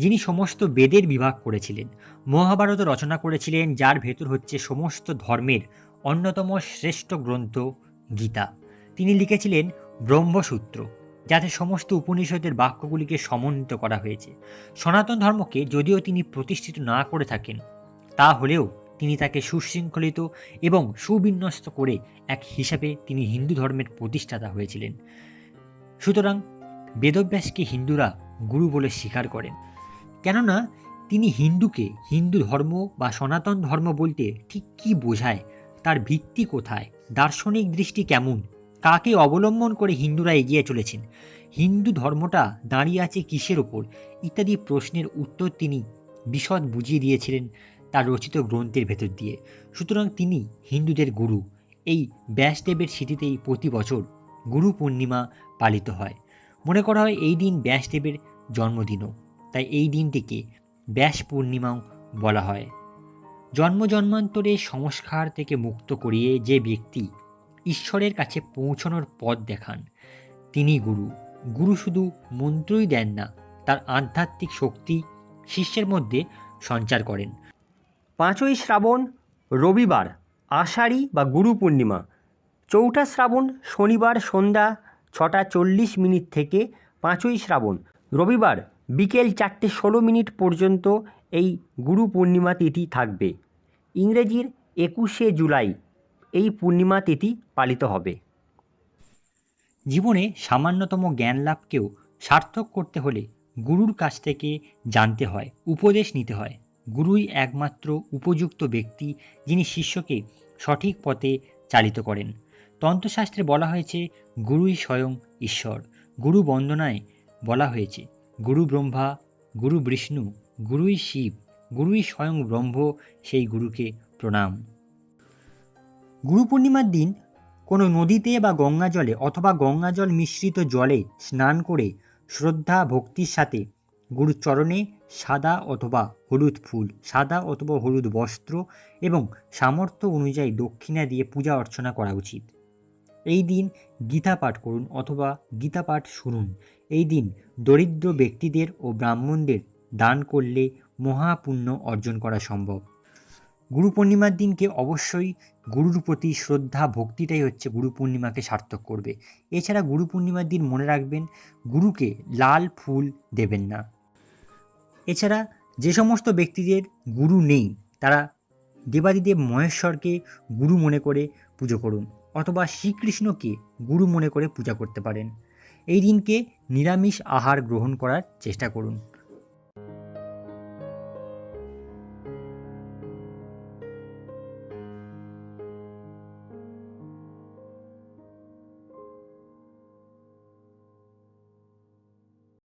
যিনি সমস্ত বেদের বিভাগ করেছিলেন। মহাভারত রচনা করেছিলেন, যার ভেতর হচ্ছে সমস্ত ধর্মের অন্যতম শ্রেষ্ঠ গ্রন্থ গীতা। তিনি লিখেছিলেন ব্রহ্মসূত্র, যাতে সমস্ত উপনিষদের বাক্যগুলিকে সমন্বিত করা হয়েছে। সনাতন ধর্মকে যদিও তিনি প্রতিষ্ঠিত না করে থাকেন, তা হলেও তিনি তাকে সুশৃঙ্খলিত এবং সুবিন্যস্ত করে এক হিসাবে তিনি হিন্দু ধর্মের প্রতিষ্ঠাতা হয়েছিলেন। সুতরাং বেদব্যাসকে হিন্দুরা গুরু বলে স্বীকার করেন। কেননা তিনি হিন্দুকে, হিন্দু ধর্ম বা সনাতন ধর্ম বলতে ঠিক কী বোঝায়, তার ভিত্তি কোথায়, দার্শনিক দৃষ্টি কেমন, কাকে অবলম্বন করে হিন্দুরা এগিয়ে চলেছেন, হিন্দু ধর্মটা দাঁড়িয়ে আছে কিসের ওপর, ইত্যাদি প্রশ্নের উত্তর তিনি বিশদ বুঝিয়ে দিয়েছিলেন তার রচিত গ্রন্থের ভেতর দিয়ে। সুতরাং তিনি হিন্দুদের গুরু। এই ব্যাসদেবের স্মৃতিতেই প্রতি বছর গুরু পূর্ণিমা পালিত হয়। মনে করা হয় এই দিন ব্যাসদেবের জন্মদিনও। তাই এই দিনটিকে ব্যাস পূর্ণিমাও বলা হয়। জন্ম জন্মান্তরে সংস্কার থেকে মুক্ত করিয়ে যে ব্যক্তি ঈশ্বরের কাছে পৌঁছানোর পথ দেখান, তিনি গুরু। গুরু শুধু মন্ত্রই দেন না, তার আধ্যাত্মিক শক্তি শিষ্যের মধ্যে সঞ্চার করেন। পাঁচই শ্রাবণ, রবিবার, আষাঢ়ি বা গুরু পূর্ণিমা। চৌঠা শ্রাবণ, শনিবার সন্ধ্যা ছটা চল্লিশ মিনিট থেকে পাঁচই শ্রাবণ। রবিবার বিকেল চারটে ষোলো মিনিট পর্যন্ত এই গুরু পূর্ণিমা তিথি থাকবে। ইংরেজির একুশে জুলাই এই পূর্ণিমা তিথি পালিত হবে। জীবনে সামান্যতম জ্ঞান লাভকেও সার্থক করতে হলে গুরুর কাছ থেকে জানতে হয়, উপদেশ নিতে হয়। গুরুই একমাত্র উপযুক্ত ব্যক্তি যিনি শিষ্যকে সঠিক পথে চালিত করেন। তন্ত্রশাস্ত্রে বলা হয়েছে, গুরুই স্বয়ং ঈশ্বর। গুরু বন্দনায় বলা হয়েছে গুরু ব্রহ্মা, গুরু বিষ্ণু, গুরুই শিব, গুরুই স্বয়ং ব্রহ্ম সেই গুরুকে প্রণাম। গুরু পূর্ণিমার দিন কোনো নদীতে বা গঙ্গা জলে অথবা গঙ্গা জল মিশ্রিত জলে স্নান করে শ্রদ্ধা ভক্তির সাথে গুরুর চরণে সাদা অথবা হলুদ ফুল, সাদা অথবা হলুদ বস্ত্র এবং সামর্থ্য অনুযায়ী দক্ষিণা দিয়ে পূজা অর্চনা করা উচিত। এই দিন গীতা পাঠ করুন অথবা গীতা পাঠ শুনুন। এই দিন দরিদ্র ব্যক্তিদের ও ব্রাহ্মণদের দান করলে মহাপুণ্য অর্জন করা সম্ভব। গুরু পূর্ণিমার দিনকে অবশ্যই গুরুর প্রতি শ্রদ্ধা, ভক্তিটাই হচ্ছে গুরু পূর্ণিমাকে সার্থক করবে। এছাড়া গুরু পূর্ণিমার দিন মনে রাখবেন, গুরুকে লাল ফুল দেবেন না। এছাড়া যে সমস্ত ব্যক্তিদের গুরু নেই, তারা দেবাদিদেব মহেশ্বরকে গুরু মনে করে পুজো করুন। অথবা শ্রীকৃষ্ণকে গুরু মনে করে পূজা করতে পারেন। এই দিনকে নিরামিষ আহার গ্রহণ করার চেষ্টা করুন।